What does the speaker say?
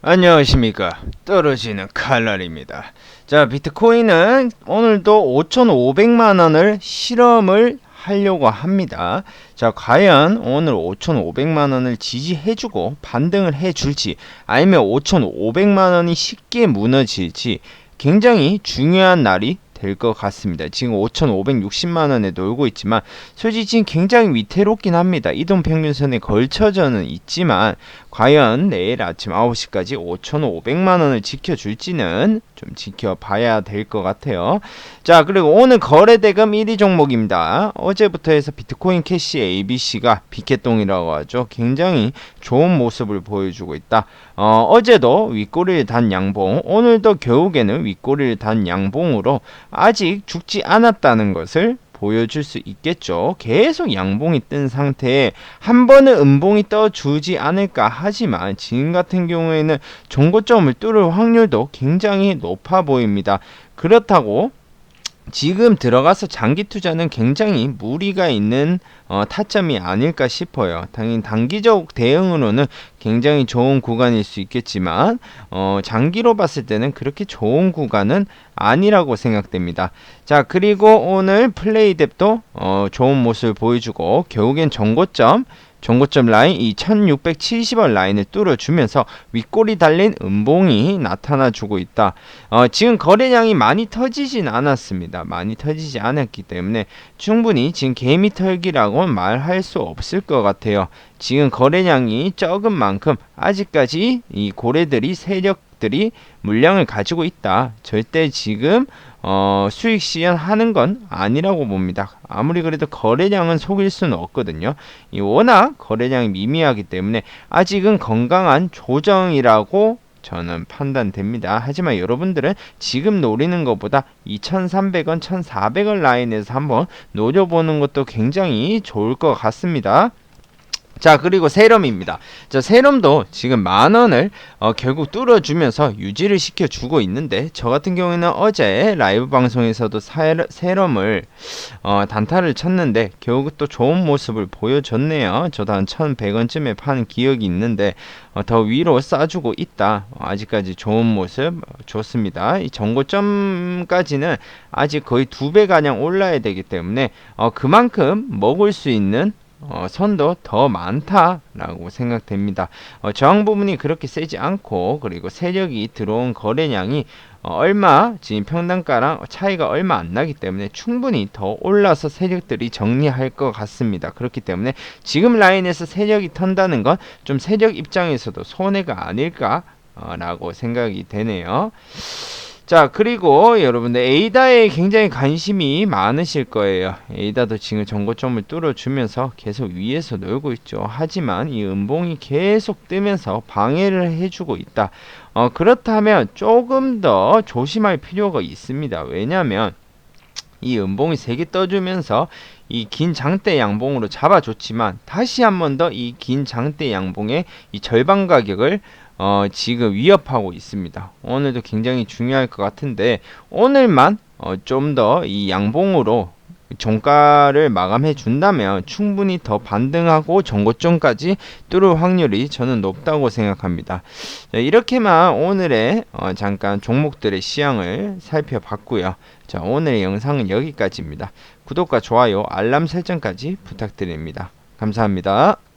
안녕하십니까. 떨어지는 칼날입니다. 자 비트코인은 오늘도 5,500만원을 실험을 하려고 합니다. 자 과연 오늘 5,500만원을 지지해주고 반등을 해줄지 아니면 5,500만원이 쉽게 무너질지 굉장히 중요한 날이 될 것 같습니다. 지금 5,560만 원에 놀고 있지만 솔직히 지금 굉장히 위태롭긴 합니다. 이동 평균선에 걸쳐져는 있지만 과연 내일 아침 9시까지 5,500만 원을 지켜줄지는 좀 지켜봐야 될 것 같아요. 자, 그리고 오늘 거래대금 1위 종목입니다. 어제부터 해서 비트코인 캐시 ABC가 비켓동이라고 하죠. 굉장히 좋은 모습을 보여주고 있다. 어, 어제도 윗꼬리를 단 양봉, 오늘도 결국에는 윗꼬리를 단 양봉으로 아직 죽지 않았다는 것을 보여줄 수 있겠죠. 계속 양봉이 뜬 상태에 한 번은 음봉이 떠주지 않을까 하지만 지금 같은 경우에는 종고점을 뚫을 확률도 굉장히 높아 보입니다. 그렇다고 지금 들어가서 장기 투자는 굉장히 무리가 있는 어, 타점이 아닐까 싶어요. 당연히 단기적 대응으로는 굉장히 좋은 구간일 수 있겠지만 어, 장기로 봤을 때는 그렇게 좋은 구간은 아니라고 생각됩니다. 자 그리고 오늘 플레이뎁도 어, 좋은 모습을 보여주고 결국엔 정고점 정고점 라인 이 1670원 라인을 뚫어주면서 윗골이 달린 음봉이 나타나주고 있다. 어, 지금 거래량이 많이 터지진 않았습니다. 많이 터지지 않았기 때문에 충분히 지금 개미 털기라고는 말할 수 없을 것 같아요. 지금 거래량이 적은 만큼 아직까지 이 고래들이 세력 들이 물량을 가지고 있다. 절대 지금 어, 수익 시현하는 건 아니라고 봅니다. 아무리 그래도 거래량은 속일 수는 없거든요. 이 워낙 거래량이 미미하기 때문에 아직은 건강한 조정이라고 저는 판단됩니다. 하지만 여러분들은 지금 노리는 것보다 2,300원, 1,400원 라인에서 한번 노려보는 것도 굉장히 좋을 것 같습니다. 자 그리고 세럼입니다. 자 세럼도 지금 만 원을 어, 결국 뚫어주면서 유지를 시켜주고 있는데 저 같은 경우에는 어제 라이브 방송에서도 세럼을 어, 단타를 쳤는데 결국 또 좋은 모습을 보여줬네요. 저도 한 1,100원쯤에 판 기억이 있는데 어, 더 위로 싸주고 있다. 어, 아직까지 좋은 모습 좋습니다. 이 정고점까지는 아직 거의 두 배 가량 올라야 되기 때문에 어, 그만큼 먹을 수 있는 어, 선도 더 많다라고 생각됩니다. 어, 저항 부분이 그렇게 세지 않고 그리고 세력이 들어온 거래량이 어, 얼마 지금 평단가랑 차이가 얼마 안 나기 때문에 충분히 더 올라서 세력들이 정리할 것 같습니다. 그렇기 때문에 지금 라인에서 세력이 턴다는 건 좀 세력 입장에서도 손해가 아닐까라고 생각이 되네요. 자 그리고 여러분들 에이다에 굉장히 관심이 많으실 거예요. 에이다도 지금 정고점을 뚫어주면서 계속 위에서 놀고 있죠. 하지만 이 음봉이 계속 뜨면서 방해를 해주고 있다. 어, 그렇다면 조금 더 조심할 필요가 있습니다. 왜냐하면 이 음봉이 세게 떠주면서 이 긴 장대 양봉으로 잡아줬지만 다시 한 번 더 이 긴 장대 양봉의 이 절반 가격을 어, 지금 위협하고 있습니다. 오늘도 굉장히 중요할 것 같은데 오늘만 어, 좀 더 이 양봉으로 종가를 마감해 준다면 충분히 더 반등하고 정고점까지 뚫을 확률이 저는 높다고 생각합니다. 자, 이렇게만 오늘의 어, 잠깐 종목들의 시향을 살펴봤고요. 자, 오늘의 영상은 여기까지입니다. 구독과 좋아요, 알람 설정까지 부탁드립니다. 감사합니다.